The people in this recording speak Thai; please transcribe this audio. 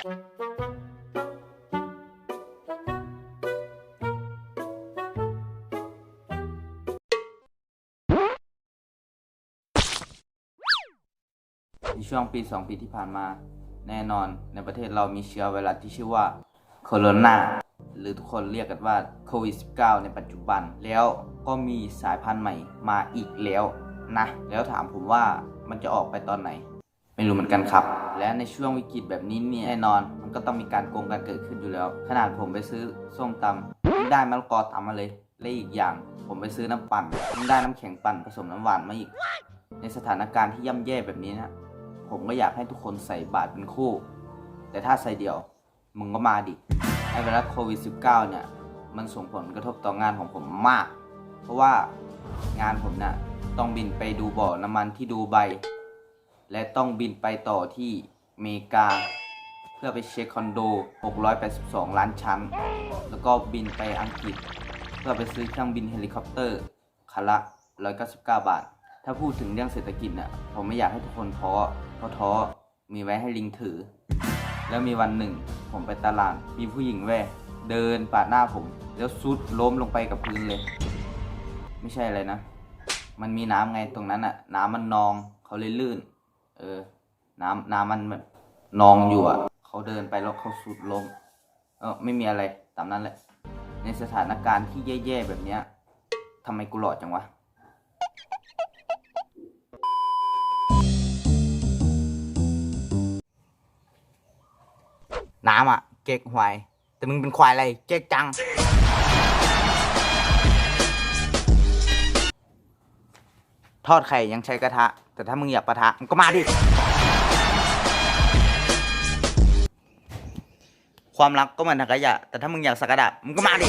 ในช่วงปี 2 ปีที่ผ่านมา แน่นอนในประเทศเรามีเชื้อไวรัสที่ชื่อว่าโคโรนาหรือทุกคนเรียกกันว่าโควิด -19 ในปัจจุบัน แล้วก็มีสายพันธุ์ใหม่มาอีกแล้วนะ แล้วถามผมว่ามันจะออกไปตอนไหน ไม่รู้เหมือนกันครับ และในช่วงวิกฤตแบบนี้เนี่ยแน่นอน มันก็ต้องมีการโกงกันเกิดขึ้นอยู่แล้ว ขนาดผมไปซื้อส้มตำยังได้มะละกอตำมาเลย และอีกอย่าง ผมไปซื้อน้ำปั่นยังได้น้ำแข็งปั่นผสมน้ำหวานมาอีก ในสถานการณ์ที่ย่ำแย่แบบนี้นะผมก็อยากให้ทุกคนใส่บาตรเป็นคู่ แต่ถ้าใส่เดี่ยวมึงก็มาดิไอ้ไวรัสโควิด -19 เนี่ยมันส่งผลกระทบต่องานของผมมาก เพราะว่างานผมน่ะต้องบินไปดูบ่อน้ำมันที่ดูไบ และต้องบินไปต่อที่เมกา เพื่อไปเช็คคอนโด 682 ล้านชั้น แล้วก็บินไปอังกฤษ เพื่อไปซื้อเครื่องบินเฮลิคอปเตอร์คันละ 199 บาท ถ้าพูดถึงเรื่องเศรษฐกิจน่ะผมไม่อยากให้ทุกคนท้อเพราะท้อมีไว้ให้ลิงถือ แล้วมีวันหนึ่ง ผมไปตลาดมีผู้หญิงแว่เดินปาดหน้าผม แล้วซุดล้มลงไปกับพื้นเลย ไม่ใช่อะไรนะ มันมีน้ำไงตรงนั้นอะน้ำมันนองเขาเลยลื่น เออ น้ำน้ำมันแบบนองอยู่อะเขาเดินไปแล้วเขาสุดลมเออไม่มีอะไรตามนั้นแหละ ในสถานการณ์ที่แย่ๆแบบเนี้ยทำไมกูหล่อจังวะน้ำอะ เก๊กหวย แต่มึงเป็นควายอะไร เก๊กจัง ทอดไข่ยังใช้กระทะ แต่ถ้ามึงอยากปะทะมึงก็มาดิ ความรักก็เหมือนถังขยะแต่ถ้ามึงอยากสักกระดาษมึงก็มาดิ